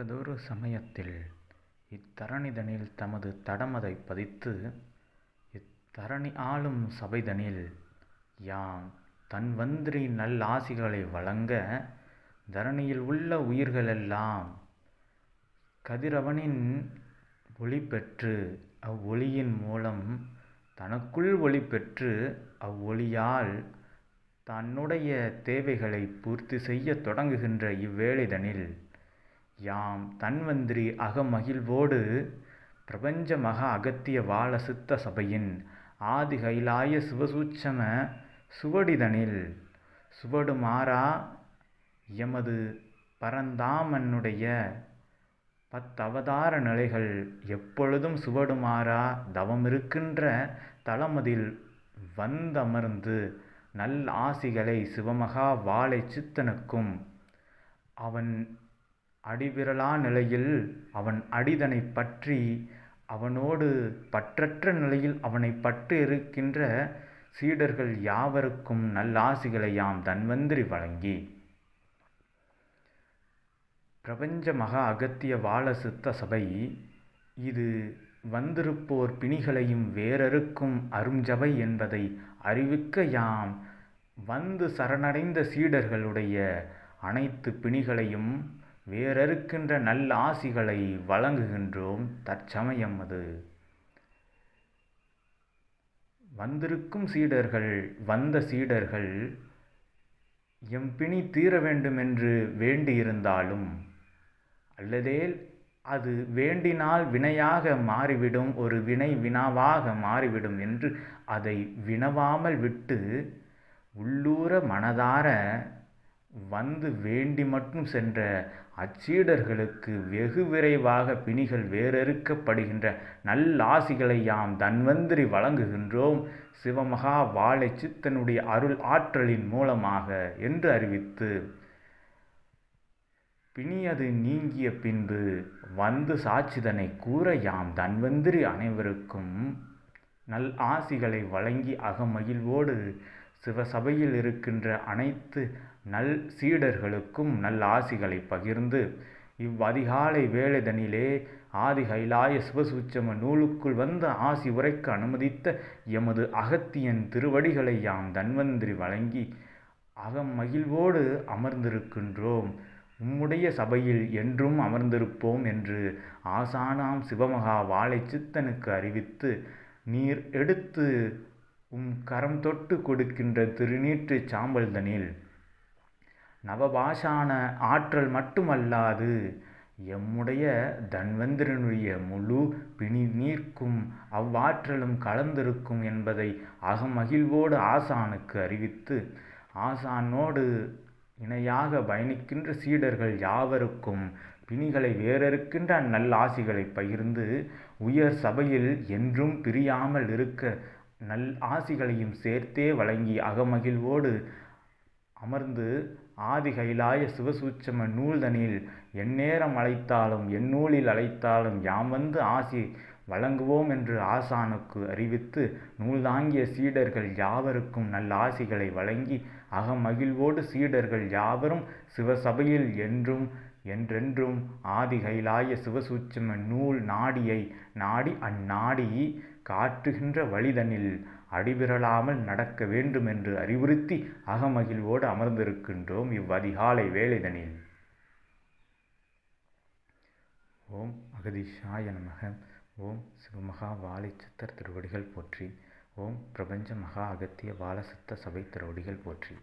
தக்கதொரு சமயத்தில் இத்தரணிதனில் தமது தடமதைப் பதித்து இத்தரணி ஆளும் சபைதனில் யாம் தன்வந்திரி நல்லாசிகளை வழங்க தரணியில் உள்ள உயிர்களெல்லாம் கதிரவனின் ஒளிபெற்று அவ்வொளியின் மூலம் தனக்குள் ஒளிபெற்று அவ்வொளியால் தன்னுடைய தேவைகளை பூர்த்தி செய்யத் தொடங்குகின்ற இவ்வேளைதனில் யாம் தன்வந்திரி அகமகிழ்வோடு பிரபஞ்ச மகா அகத்திய வாழ சித்த சபையின் ஆதி கைலாய சிவசூட்சம சுவடிதனில் சுவடுமாறா எமது பரந்தாமனுடைய பத்தவதார நிலைகள் எப்பொழுதும் சுவடுமாறா தவமிருக்கின்ற தலமதில் வந்தமர்ந்து நல் ஆசிகளை சிவமகா வாழை சித்தனுக்கும் அவன் அடிவிரலா நிலையில் அவன் அடிதனைப் பற்றி அவனோடு பற்றற்ற நிலையில் அவனைப் பற்றி இருக்கின்ற சீடர்கள் யாவருக்கும் நல்லாசிகளை யாம் தன்வந்திரி வழங்கி. பிரபஞ்ச மகா அகத்திய வாழ சித்த சபை இது வந்திருப்போர் பிணிகளையும் வேறறுக்கும் அருஞ்சபை என்பதை அறிவிக்க யாம் வந்து சரணடைந்த சீடர்களுடைய அனைத்து பிணிகளையும் வேறறுக்கின்ற நல்லாசிகளை வழங்குகின்றோம். தற்சமயம் அது. வந்திருக்கும் சீடர்கள் வந்த சீடர்கள் எம் பிணி தீர வேண்டுமென்று வேண்டியிருந்தாலும் அல்லதேல் அது வேண்டினால் வினையாக மாறிவிடும் ஒரு வினை வினாவாக மாறிவிடும் என்று அதை வினவாமல் விட்டு உள்ளூர மனதார வந்து வேண்டி மட்டும் சென்ற அச்சீடர்களுக்கு வெகு விரைவாக பிணிகள் வேறறுக்கப்படுகின்ற நல்லாசிகளை யாம் தன்வந்திரி வழங்குகின்றோம். சிவமகா வாழை சித்தனுடைய அருள் ஆற்றலின் மூலமாக என்று அறிவித்து பிணியது நீங்கிய பின்பு வந்து சாட்சிதனை கூற யாம் தன்வந்திரி அனைவருக்கும் நல் ஆசிகளை வழங்கி அகமகிழ்வோடு சிவசபையில் இருக்கின்ற அனைத்து நல் சீடர்களுக்கும் நல் ஆசிகளை பகிர்ந்து இவ்வதிகாலை வேளைதனிலே ஆதி கைலாய சிவசூச்சம நூலுக்குள் வந்த ஆசி உரைக்க அனுமதித்த எமது அகத்தியன் திருவடிகளை யாம் தன்வந்திரி வழங்கி அகம் மகிழ்வோடு அமர்ந்திருக்கின்றோம். உம்முடைய சபையில் என்றும் அமர்ந்திருப்போம் என்று ஆசானாம் சிவமகா வாழை சித்தனுக்கு அறிவித்து நீர் எடுத்து உம் கரம் தொட்டு கொடுக்கின்ற திருநீற்று சாம்பல்தனில் நவபாஷான ஆற்றல் மட்டுமல்லாது எம்முடைய தன்வந்திரனுடைய முழு பிணி நீர்க்கும் அவ்வாற்றலும் கலந்திருக்கும் என்பதை அகமகிழ்வோடு ஆசானுக்கு அறிவித்து ஆசானோடு இணையாக பயணிக்கின்ற சீடர்கள் யாவருக்கும் பிணிகளை வேறறுக்கின்ற அந்நல்லாசிகளை பகிர்ந்து உயர் சபையில் என்றும் பிரியாமல் இருக்க நல் ஆசிகளையும் சேர்த்தே வழங்கி அகமகிழ்வோடு அமர்ந்து ஆதி கைலாய சிவசூட்சம நூல்தனில் எந்நேரம் அழைத்தாலும் எந்நூலில் அழைத்தாலும் யாம் வந்து ஆசி வழங்குவோம் என்று ஆசானுக்கு அறிவித்து நூல்தாங்கிய சீடர்கள் யாவருக்கும் நல்ல ஆசிகளை வழங்கி அகமகிழ்வோடு சீடர்கள் யாவரும் சிவசபையில் என்றும் என்றென்றும் ஆதி கைலாய சிவசூட்சம நூல் நாடியை நாடி அந்நாடி காட்டுகின்ற வழிதனில் அடிபிரளாமல் நடக்க வேண்டும் என்று அறிவுறுத்தி அகமகிழ்வோடு அமர்ந்திருக்கின்றோம் இவ்வதிகாலை வேலைதனில் ஓம் அகதிஷாய நமக. ஓம் சிவமகா வாழை திருவடிகள் போற்றி. ஓம் பிரபஞ்ச மகா அகத்திய பாலசித்த சபை திருவடிகள் போற்றி.